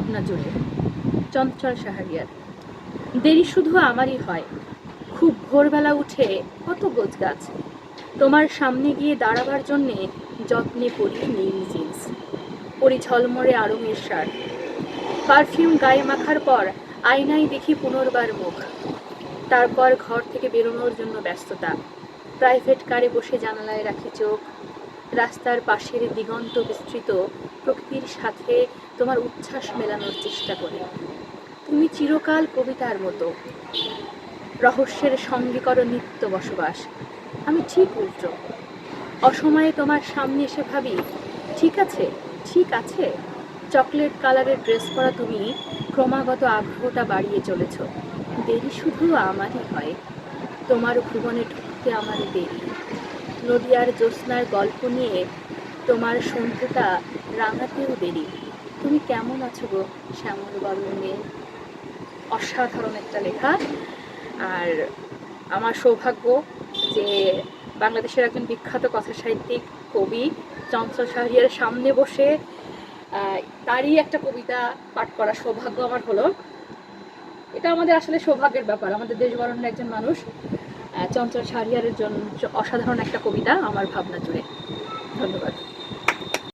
ভাবনা জুড়ে চঞ্চল সাহারিয়ার, দেরি শুধু আমারই হয়। খুব ভোরবেলা উঠে কত গোছ গাছ তোমার সামনে গিয়ে দাঁড়াবার জন্যে যত্নে পরি নীল জিন্স। পরি ঝলমরে আরঙের শার্ট। পারফিউম গায়ে মাখার পর আয়নায় দেখি পুনর্বার মুখ। তারপর ঘর থেকে বেরোনোর জন্য ব্যস্ততা। প্রাইভেট কারে বসে জানালায় রাখি চোখ। রাস্তার পাশের দিগন্ত বিস্তৃত প্রকৃতির সাথে তোমার উচ্ছ্বাস মেলানোর চেষ্টা করি। তুমি চিরকাল কবিতার মতো। রহস্যের সঙ্গে করো নিত্য বসবাস। আমি ঠিক উল্টো। অসময়ে তোমার সামনে এসে ভাবি, ঠিক আছে ঠিক আছে। চকলেট কালারের ড্রেস পরা তুমি ক্রমাগত আগ্রহটা বাড়িয়ে চলেছ। দেরি শুধু আমারই হয়। তোমার ভুবনে ঢুকতে আমার দেরি। নদিয়ার জ্যোৎস্নার গল্প নিয়ে তোমার সন্ধ্যেটা রাঙাতেও দেরি। তুমি কেমন আছো গো শ্যামল বর্ণনে অসাধারণ একটা লেখা। আর আমার সৌভাগ্য যে বাংলাদেশের একজন বিখ্যাত কথা সাহিত্যিক কবি চঞ্চল শাহরিয়ার সামনে বসে তারই একটা কবিতা পাঠ করার সৌভাগ্য আমার হলো। এটা আমাদের আসলে সৌভাগ্যের ব্যাপার। আমাদের দেশ বরণের একজন মানুষ। চঞ্চল শাহরিয়ারের জন্য অসাধারণ একটা কবিতা আমার ভাবনা জুড়ে। ধন্যবাদ।